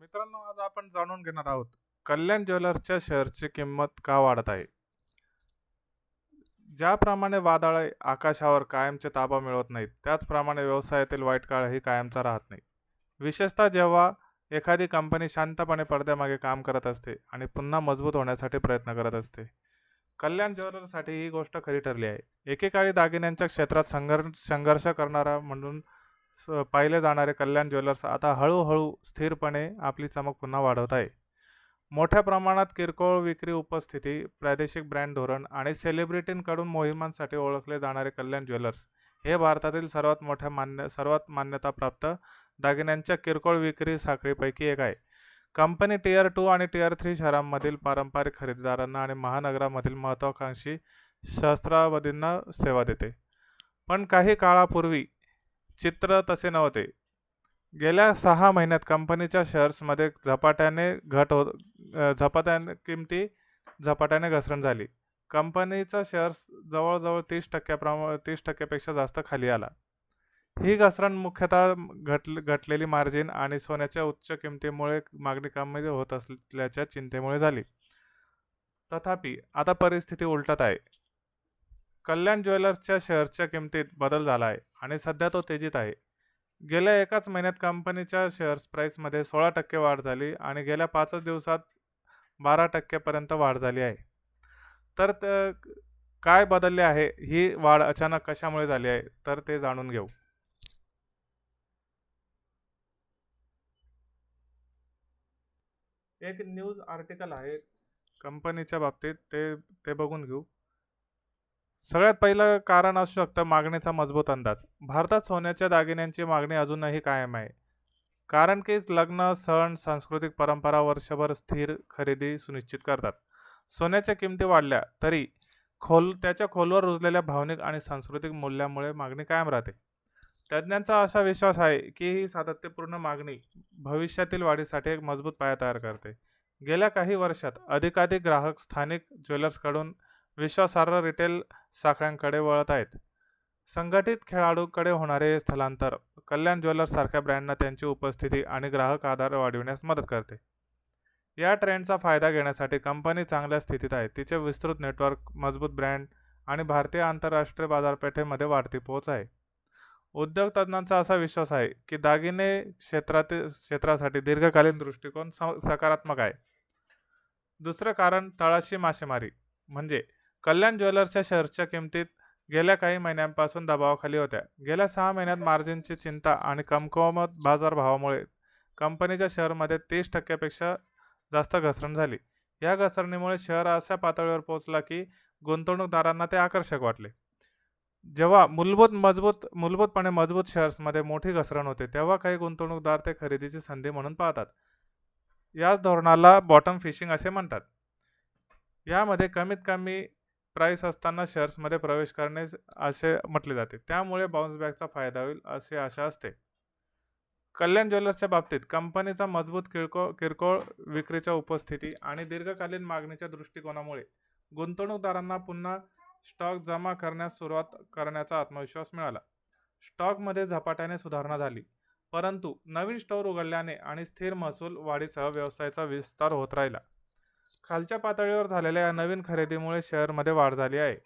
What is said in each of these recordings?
मित्रांनो आज आपण जाणून घेणार आहोत कल्याण ज्वेलर्सच्या शेअरची किंमत का वाढत आहे? ज्याप्रमाणे वादळ आकाशावर कायमचे ताबा मिळवत नाहीत त्याचप्रमाणे व्यवसायातील वाईट काळही कायमचा राहत नाही. विशेषतः जेव्हा एखादी कंपनी शांतपणे पडद्यामागे काम करत असते आणि पुन्हा मजबूत होण्यासाठी प्रयत्न करत असते. कल्याण ज्वेलर्ससाठी ही गोष्ट खरी ठरली आहे. एकेकाळी दागिन्यांच्या क्षेत्रात संघर्ष संघर्ष करणारा म्हणून पाहिले जाणारे कल्याण ज्वेलर्स आता हळूहळू स्थिरपणे आपली चमक पुन्हा वाढवत आहे. मोठ्या प्रमाणात किरकोळ विक्री उपस्थिती प्रादेशिक ब्रँड धोरण आणि सेलिब्रिटींकडून मोहिमांसाठी ओळखले जाणारे कल्याण ज्वेलर्स हे भारतातील सर्वात मोठ्या मान्य सर्वात मान्यताप्राप्त दागिन्यांच्या किरकोळ विक्री साखळीपैकी एक आहे. कंपनी टीयर टू आणि टीयर थ्री शहरांमधील पारंपरिक खरेदीदारांना आणि महानगरामधील महत्त्वाकांक्षी सहस्रावधींना सेवा देते. पण काही काळापूर्वी चित्र तसे नव्हते. गेल्या सहा महिन्यात कंपनीच्या शेअर्समध्ये झपाट्याने घट होत झपाट्याने किमती झपाट्याने घसरण झाली. कंपनीचा शेअर्स जवळजवळ तीस टक्क्याप्रमा तीस टक्क्यापेक्षा जास्त खाली आला. ही घसरण मुख्यतः घट घटलेली मार्जिन आणि सोन्याच्या उच्च किमतीमुळे मागणी कमी होत असल्याच्या चिंतेमुळे झाली. तथापि आता परिस्थिती उलटत आहे. कल्याण ज्वेलर्सच्या शेअरच्या किमतीत बदल झाला आहे आणि सध्या तो तेजीत आहे. गेल्या एकाच महिन्यात कंपनीच्या शेअर्स प्राईसमध्ये सोळा टक्के वाढ झाली आणि गेल्या पाचच दिवसात बारा टक्क्यापर्यंत वाढ झाली आहे. तर त- काय बदलले आहे? ही वाढ अचानक कशामुळे झाली आहे? तर ते जाणून घेऊ. एक न्यूज आर्टिकल आहे. कंपनीच्या बाबतीत ते ते बघून घेऊ. सगळ्यात पहिलं कारण असू शकतं मागणीचा मजबूत अंदाज. भारतात सोन्याच्या दागिन्यांची मागणी अजूनही कायम आहे. कारण की लग्न सण सांस्कृतिक परंपरा वर्षभर स्थिर खरेदी सुनिश्चित करतात. सोन्याच्या किमती वाढल्या तरी खोल त्याच्या खोलवर रुजलेल्या भावनिक आणि सांस्कृतिक मूल्यामुळे मागणी कायम राहते. तज्ज्ञांचा असा विश्वास आहे की ही सातत्यपूर्ण मागणी भविष्यातील वाढीसाठी एक मजबूत पाया तयार करते. गेल्या काही वर्षात अधिकाधिक ग्राहक स्थानिक ज्वेलर्सकडून विश्वासार्ह रिटेल साखळ्यांकडे वळत आहेत. संघटित खेळाडूकडे होणारे स्थलांतर कल्याण ज्वेलर्ससारख्या ब्रँडना त्यांची उपस्थिती आणि ग्राहक आधार वाढविण्यास मदत करते. या ट्रेंडचा फायदा घेण्यासाठी कंपनी चांगल्या स्थितीत आहे. तिचे विस्तृत नेटवर्क मजबूत ब्रँड आणि भारतीय आंतरराष्ट्रीय बाजारपेठेमध्ये वाढती पोहोच आहे. उद्योग तज्ज्ञांचा असा विश्वास आहे की दागिने क्षेत्रातील क्षेत्रासाठी दीर्घकालीन दृष्टिकोन स सकारात्मक आहे. दुसरं कारण तळाशी मासेमारी म्हणजे कल्याण ज्वेलर्सच्या शेअर्सच्या किमतीत गेल्या काही महिन्यांपासून दबावाखाली होत्या. गेल्या सहा महिन्यात मार्जिनची चिंता आणि कमकुवत बाजारभावामुळे कंपनीच्या शेअरमध्ये तीस टक्क्यापेक्षा जास्त घसरण झाली. या घसरणीमुळे शहर अशा पातळीवर पोहोचला की गुंतवणूकदारांना ते आकर्षक वाटले. जेव्हा मूलभूत मजबूत मूलभूतपणे मजबूत शेअर्समध्ये मोठी घसरण होते तेव्हा काही गुंतवणूकदार ते खरेदीची संधी म्हणून पाहतात. याच धोरणाला बॉटम फिशिंग असे म्हणतात. यामध्ये कमीत कमी प्राईस असताना शेअर्समध्ये प्रवेश करणे असे म्हटले जाते. त्यामुळे बाउन्स बॅकचा फायदा होईल अशी आशा असते. कल्याण ज्वेलर्सच्या बाबतीत कंपनीचा मजबूत किरकोळ किरकोळ विक्रीच्या उपस्थिती आणि दीर्घकालीन मागणीच्या दृष्टिकोनामुळे गुंतवणूकदारांना पुन्हा स्टॉक जमा करण्यास सुरुवात करण्याचा आत्मविश्वास मिळाला. स्टॉकमध्ये झपाट्याने सुधारणा झाली परंतु नवीन स्टोअर उघडल्याने आणि स्थिर महसूल वाढीसह व्यवसायाचा विस्तार होत राहिला. खालच्या पातळीवर झालेल्या या नवीन खरेदीमुळे शेअरमध्ये वाढ झाली आहे.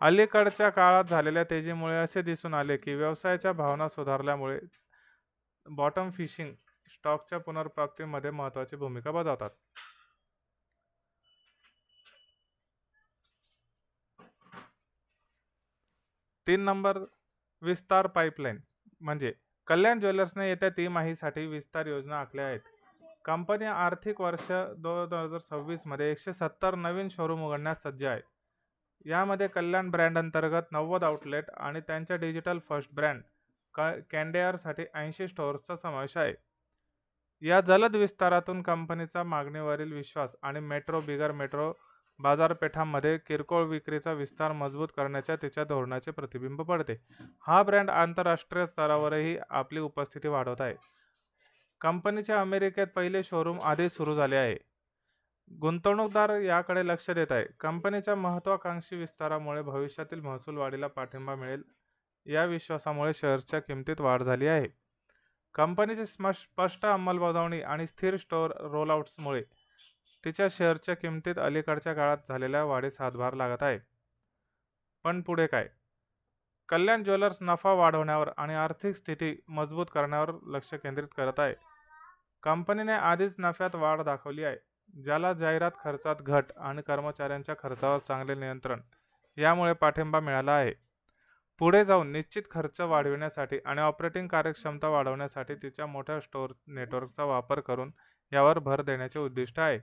अलीकडच्या काळात झालेल्या तेजीमुळे असे दिसून आले की व्यवसायाच्या भावना सुधारल्यामुळे बॉटम फिशिंग स्टॉकच्या पुनर्प्राप्तीमध्ये महत्त्वाची भूमिका बजावतात. तीन नंबर विस्तार पाईपलाईन म्हणजे कल्याण ज्वेलर्सने येत्या तिमाहीसाठी विस्तार योजना आखल्या आहेत. कंपनी आर्थिक वर्ष दोन हजार सव्वीसमध्ये एकशे सत्तर नवीन शोरूम उघडण्यास सज्ज आहे. यामध्ये कल्याण ब्रँड अंतर्गत नव्वद आउटलेट आणि त्यांच्या डिजिटल फर्स्ट ब्रँड क कॅन्डेअरसाठी ऐंशी स्टोअर्सचा समावेश आहे. या जलद विस्तारातून कंपनीचा मागणीवरील विश्वास आणि मेट्रो बिगर मेट्रो बाजारपेठांमध्ये किरकोळ विक्रीचा विस्तार मजबूत करण्याच्या तिच्या धोरणाचे प्रतिबिंब पडते. हा ब्रँड आंतरराष्ट्रीय स्तरावरही आपली उपस्थिती वाढवत आहे. कंपनीचे अमेरिकेत पहिले शोरूम आधीच सुरू झाले आहे. गुंतवणूकदार याकडे लक्ष देत आहे. कंपनीच्या महत्त्वाकांक्षी विस्तारामुळे भविष्यातील महसूल वाढीला पाठिंबा मिळेल. या विश्वासामुळे शेअर्सच्या किमतीत वाढ झाली आहे. कंपनीची स्मश स्पष्ट अंमलबजावणी आणि स्थिर स्टोअर रोलआउट्समुळे तिच्या शेअरच्या किमतीत अलीकडच्या काळात झालेल्या वाढीस हातभार लागत आहे. पण पुढे काय? कल्याण ज्वेलर्स नफा वाढवण्यावर आणि आर्थिक स्थिती मजबूत करण्यावर लक्ष केंद्रित करत आहे. कंपनीने आधीच नफ्यात वाढ दाखवली आहे ज्याला जाहिरात खर्चात घट आणि कर्मचाऱ्यांच्या खर्चावर चांगले नियंत्रण यामुळे पाठिंबा मिळाला आहे. पुढे जाऊन निश्चित खर्च वाढविण्यासाठी आणि ऑपरेटिंग कार्यक्षमता वाढवण्यासाठी तिच्या मोठ्या स्टोअर नेटवर्कचा वापर करून यावर भर देण्याचे उद्दिष्ट आहे.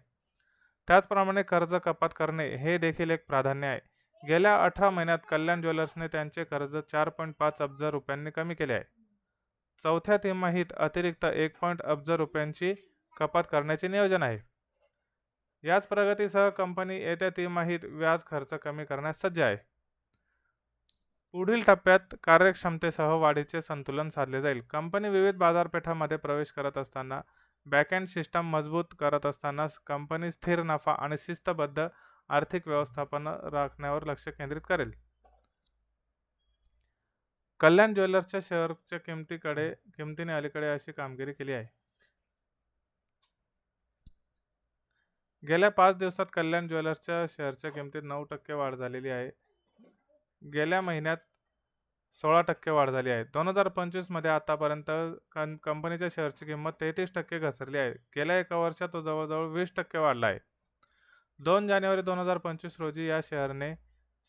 त्याचप्रमाणे कर्ज कपात करणे हे देखील एक प्राधान्य आहे. गेल्या अठरा महिन्यात कल्याण ज्वेलर्सने त्यांचे कर्ज चार पॉईंट पाच अब्ज रुपयांनी कमी केले आहे. चौथ्या तिमाहीत अतिरिक्त एक पॉईंट अब्ज रुपयांची कपात करण्याचे नियोजन आहे. याच प्रगतीसह कंपनी येत्या तिमाहीत व्याज खर्च कमी करण्यास सज्ज आहे. पुढील टप्प्यात कार्यक्षमतेसह वाढीचे संतुलन साधले जाईल. कंपनी विविध बाजारपेठामध्ये प्रवेश करत असताना बॅकएंड सिस्टम मजबूत करत असताना कंपनी स्थिर नफा आणि शिस्तबद्ध आर्थिक व्यवस्थापन राखण्यावर लक्ष केंद्रित करेल. कल्याण ज्वेलर्सच्या शेअरच्या किमतीकडे किमतीने अलीकडे अशी कामगिरी केली आहे. गेल्या पाच दिवसात कल्याण ज्वेलर्सच्या शेअरच्या किमतीत नऊ टक्के वाढ झालेली आहे. गेल्या महिन्यात सोळा टक्के वाढ झाली आहे. दोन हजार पंचवीसमध्ये आतापर्यंत कं कंपनीच्या शेअरची किंमत तेहतीस टक्के घसरली आहे. गेल्या एका वर्षात तो जवळजवळ वीस टक्के वाढला आहे. दोन जानेवारी दोन हजार पंचवीस रोजी या शेअरने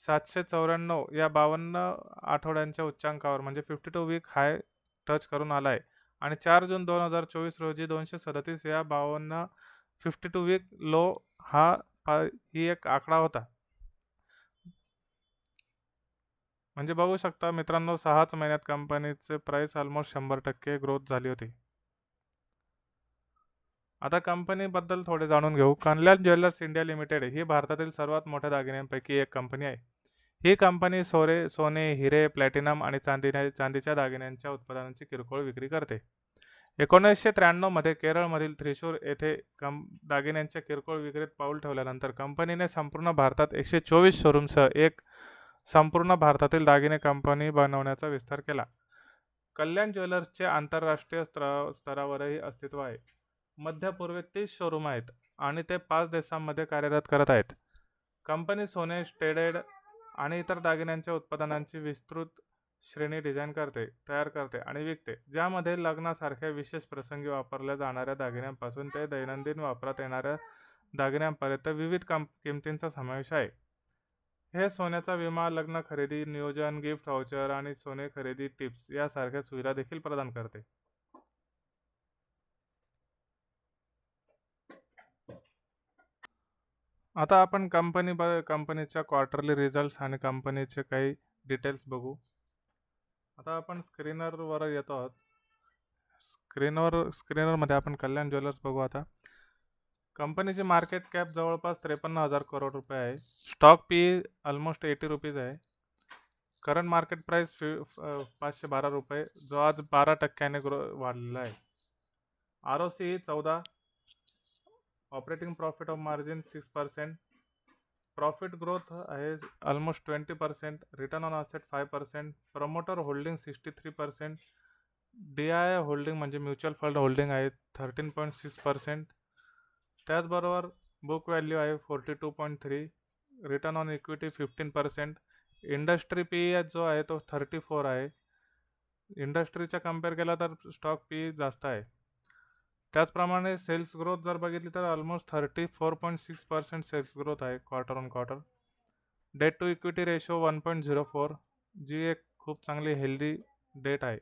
सातशे चौऱ्याण्णव या बावन्न आठवड्यांच्या उच्चांकावर म्हणजे fifty two week high touch करून आला आहे आणि चार जून दोन हजार चोवीस रोजी दोनशे सदतीस या बावन्न फिफ्टी टू वीक लो हा ही एक आकडा होता. म्हणजे बघू शकता मित्रांनो सहाच महिन्यात कंपनीचे प्राइस ऑलमोस्ट शंभर टक्के ग्रोथ झाली होती. आता कंपनीबद्दल थोडे जाणून घेऊ. कल्याण ज्वेलर्स इंडिया लिमिटेड ही भारतातील सर्वात मोठ्या दागिन्यांपैकी एक कंपनी आहे. ही कंपनी सोरे सोने हिरे प्लॅटिनम आणि चांदीने चांदीच्या दागिन्यांच्या उत्पादनांची किरकोळ विक्री करते. एकोणीसशे त्र्याण्णवमध्ये केरळमधील थ्रिशूर येथे कं दागिन्यांच्या किरकोळ विक्रीत पाऊल ठेवल्यानंतर कंपनीने संपूर्ण भारतात एकशे चोवीस शोरूमसह एक संपूर्ण भारतातील दागिने कंपनी बनवण्याचा विस्तार केला. कल्याण ज्वेलर्सचे आंतरराष्ट्रीय स्तर स्तरावरही अस्तित्व आहे. मध्य पूर्वेत तीस शोरूम आहेत आणि ते पाच देशांमध्ये कार्यरत करत आहेत. कंपनी सोने स्टेडेड आणि इतर दागिन्यांच्या उत्पादनांची विस्तृत श्रेणी डिझाईन करते तयार करते आणि विकते. ज्यामध्ये लग्नासारख्या विशेष प्रसंगी वापरल्या जाणाऱ्या दागिन्यांपासून ते दैनंदिन वापरात येणाऱ्या दागिन्यांपर्यंत विविध कम किमतींचा समावेश आहे. हे सोन्याचा विमा लग्न खरेदी नियोजन गिफ्ट व्हाउचर आणि सोने खरेदी टिप्स यासारख्या सुविधा देखील प्रदान करते. आता आपण कंपनी ब कंपनीच्या क्वार्टरली रिझल्ट्स आणि कंपनीचे काही डिटेल्स बघू. आता आपण स्क्रीनरवर येतो आहोत. स्क्रीनवर स्क्रीनरमध्ये आपण कल्याण ज्वेलर्स बघू आता. कंपनीची मार्केट कॅप जवळपास त्रेपन्न हजार करोड रुपये आहे. Stock P almost eighty rupees आहे. करंट मार्केट प्राईस फि पाचशे बारा रुपये जो आज बारा टक्क्याने ग्रो वाढलेला आहे. आर ओ सी चौदा operating profit of margin six percent, profit growth है almost twenty percent return on asset five percent promoter holding sixty three percent D I holding म्हणजे म्युच्युअल फंड होल्डिंग आहे thirteen point six percent, त्याचबरोबर book value आहे forty two point three return on equity fifteen percent industry P जो आहे तो thirty four आहे इंडस्ट्रीचा compare केला तर स्टॉक पी जास्त आहे. त्याचप्रमाणे सेल्स ग्रोथ जर बघितली तर almost thirty four point six percent sales growth आहे quarter on quarter debt to equity ratio one point zero four जी एक खूप चांगली हेल्दी डेट आहे.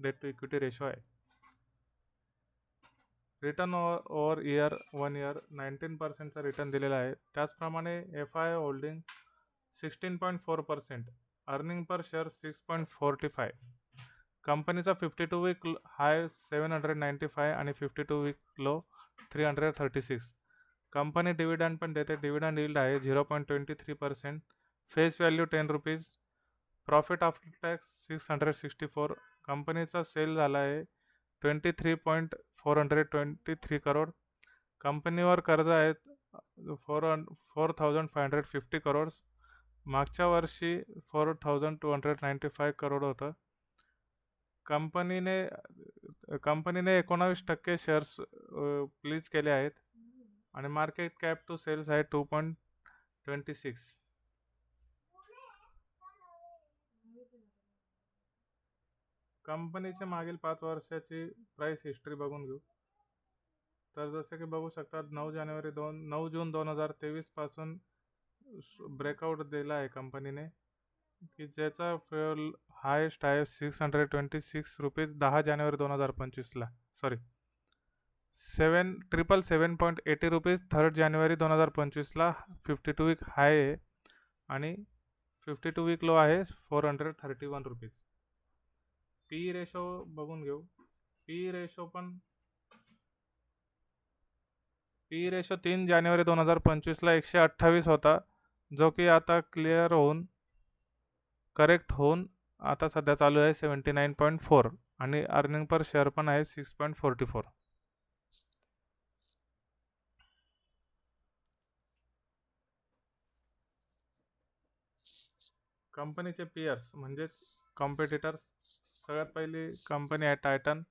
डेट टू इक्विटी रेशो आहे. Return over year one year nineteen पर्सेंटचा return दिलेला आहे. त्याचप्रमाणे F I holding sixteen point four percent earning per share six point forty five कंपनीचा fifty two week high seven hundred ninety five आणि fifty two week low three hundred thirty six company dividend पण देते. Dividend yield आहे zero point twenty three percent face value ten rupees profit after tax six hundred sixty four company sale झाला आहे twenty three point four hundred twenty three crore कंपनीवर कर्ज आहेत four hundred four thousand five hundred fifty crores मागच्या वर्षी four thousand two hundred ninety five crore होतं. कंपनीने कंपनीने एकोणावीस टक्के शेअर्स प्लीज केले आहेत. आणि मार्केट कॅप टू सेल्स आहे टू पॉईंट ट्वेंटी सिक्स कंपनीच्या मागील पाच वर्षाची प्राईस हिस्ट्री बघून घेऊ. तर जसे की बघू शकतात नऊ जानेवारी दोन नऊ जून दोन हजार तेवीसपासून ब्रेकआउट दिला आहे कंपनीने. की ज्याचा फ्युअल हायेस्ट आहे six hundred twenty six rupees दहा जानेवारी दोन हजार पंचवीसला. Sorry seven triple seven point eighty rupees third जानेवारी दोन हजार पंचवीसला फिफ्टी टू वीक हाय आहे आणि फिफ्टी टू वीक लो आहे four hundred thirty one rupees P ratio बघून घेऊ. पी रेशो पण पी रेशो तीन जानेवारी दोन हजार पंचवीसला एकशे अठ्ठावीस होता जो की आता क्लिअर होऊन करेक्ट होऊन आता सध्या चालू आहे सेवन्टी नाईन पॉईंट फोर आणि अर्निंग पर शेअर पण आहे सिक्स पॉईंट फोर्टी फोर. कंपनीचे पियर्स म्हणजेच कॉम्पिटिटर्स सगळ्यात पहिली कंपनी आहे Titan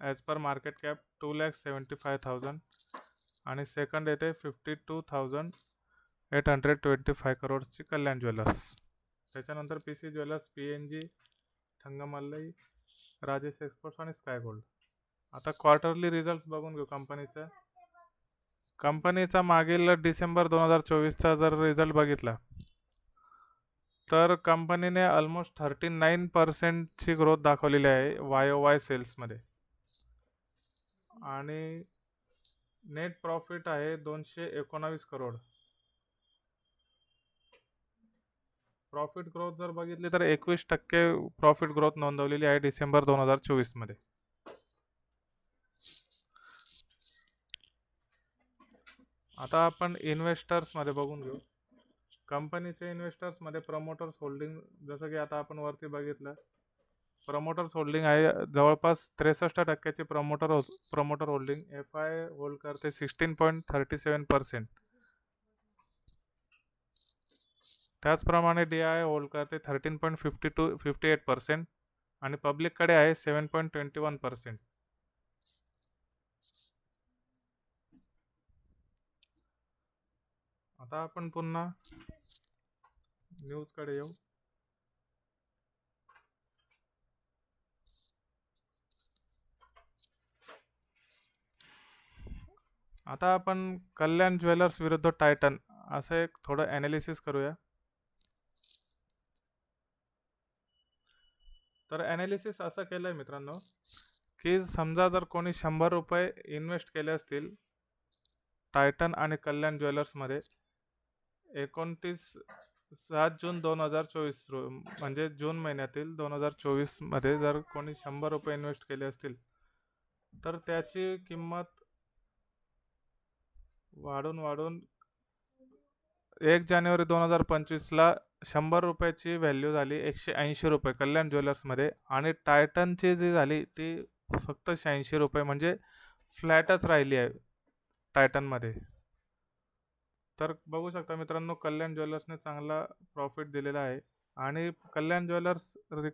as per market cap two lakh seventy five thousand आणि सेकंड येते fifty two thousand eight hundred twenty five करोड्सची Kalyan jewellers त्याच्यानंतर P C jewellers P N G Thangamayil Rajesh exports आणि sky gold आता quarterly result बघून घेऊ कंपनीचा कंपनीचा मागील डिसेंबर दोन हजार चोवीसचा जर रिझल्ट बघितला तर कंपनीने ऑलमोस्ट थर्टी नाईन पर्सेंटची ग्रोथ दाखवलेली आहे वाय ओ वाय सेल्समध्ये आणि नेट प्रॉफिट आहे दोनशे एकोणावीस करोड प्रॉफिट ग्रोथ जर बघितली तर एकवीस टक्के प्रॉफिट ग्रोथ नोंदवलेली आहे डिसेंबर दोन हजार चोवीसमध्ये आता आपण इन्व्हेस्टर्समध्ये बघून घेऊ. कंपनीचे इन्व्हेस्टर्समध्ये प्रमोटर्स होल्डिंग जसं की आता आपण वरती बघितलं प्रमोटर्स होल्डिंग आहे जवळपास त्रेसष्ट टक्क्याची प्रमोटर हो promoter holding F I hold करते sixteen point thirty seven percent त्याचप्रमाणे डी आय होल्ड करते thirteen point fifty two fifty eight percent आणि पब्लिककडे आहे seven point twenty one percent. आता आपण पुन्हा न्यूजकडे येऊ. आता आपण कल्याण ज्वेलर्स विरुद्ध टायटन असं एक थोडं ॲनालिसिस करूया. तर ॲनालिसिस असं केलं आहे मित्रांनो की समजा जर कोणी शंभर रुपये इन्व्हेस्ट केले असतील टायटन आणि कल्याण ज्वेलर्समध्ये एकोणतीस सात जून दोन हजार चोवीस रो म्हणजे जून महिन्यातील दोन हजार चोवीसमध्ये जर कोणी शंभर रुपये इन्व्हेस्ट केले असतील तर त्याची किंमत वाढून वाढून एक जानेवारी दोन हजार पंचवीसला शंभर रुपयाची व्हॅल्यू झाली एकशे ऐंशी रुपये कल्याण ज्वेलर्समध्ये आणि टायटनची जी झाली ती फक्त शहाऐंशी रुपये म्हणजे फ्लॅटच राहिली आहे टायटनमध्ये तर बघू शकता मित्रांनो कल्याण ज्वेलर्सने चांगला प्रॉफिट दिलेला आहे. आणि कल्याण ज्वेलर्स रि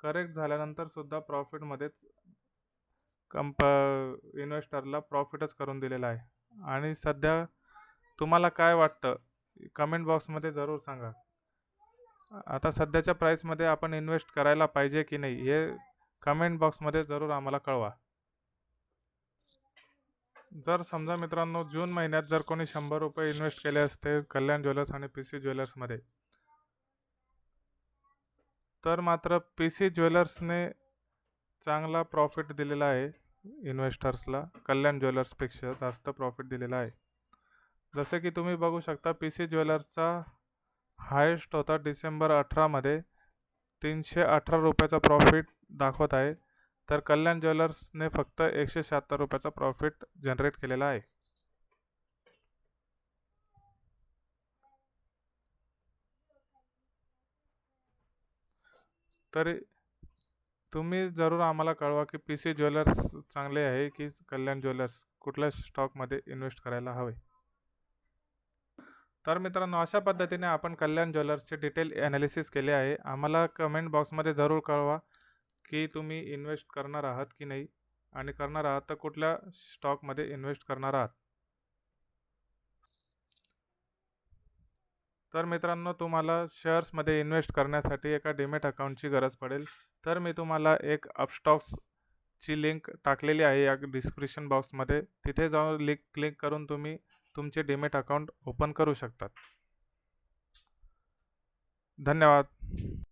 करेक्ट झाल्यानंतर सुद्धा प्रॉफिटमध्येच कंप इन्व्हेस्टरला प्रॉफिटच करून दिलेला आहे. आणि सध्या तुम्हाला काय वाटतं? कमेंट बॉक्समध्ये जरूर सांगा. आता सध्याच्या प्राईसमध्ये आपण इन्व्हेस्ट करायला पाहिजे की नाही हे कमेंट बॉक्समध्ये जरूर आम्हाला कळवा. जर समजा मित्रांनो जून महिन्यात जर कोणी शंभर रुपये इन्व्हेस्ट केले असते कल्याण ज्वेलर्स आणि पी सी ज्वेलर्समध्ये तर मात्र पी सी ज्वेलर्सने चांगला प्रॉफिट दिलेला आहे इन्व्हेस्टर्सला कल्याण ज्वेलर्सपेक्षा जास्त प्रॉफिट दिलेला आहे. जसे की तुम्ही बघू शकता पी सी ज्वेलर्सचा हायेस्ट होता डिसेंबर अठरामध्ये तीनशे अठरा रुपयाचा प्रॉफिट दाखवत आहे. तर कल्याण ज्वेलर्सने फक्त एकशे शहात्तर रुपयाचा प्रॉफिट जनरेट केलेला आहे. तरी तुम्ही जरूर आम्हाला कळवा की पी सी ज्वेलर्स चांगले आहे की कल्याण ज्वेलर्स कुठल्या स्टॉकमध्ये इन्व्हेस्ट करायला हवे. तर मित्रांनो अशा पद्धतीने आपण कल्याण ज्वेलर्सचे डिटेल ॲनालिसिस केले आहे. आम्हाला कमेंट बॉक्समध्ये जरूर कळवा की तुम्ही इन्व्हेस्ट करणार आहात की नाही आणि करणार आहात तर कुठल्या स्टॉकमध्ये इन्व्हेस्ट करणार आहात. तर मित्रांनो तुम्हाला शेअर्समध्ये इन्व्हेस्ट करण्यासाठी एका डिमेट अकाउंटची गरज पडेल. तर मी तुम्हाला एक अपस्टॉक्सची लिंक टाकलेली आहे या डिस्क्रिप्शन बॉक्समध्ये तिथे जाऊन लिंक क्लिक करून तुम्ही तुमचे डिमेट अकाउंट ओपन करू शकतात. धन्यवाद.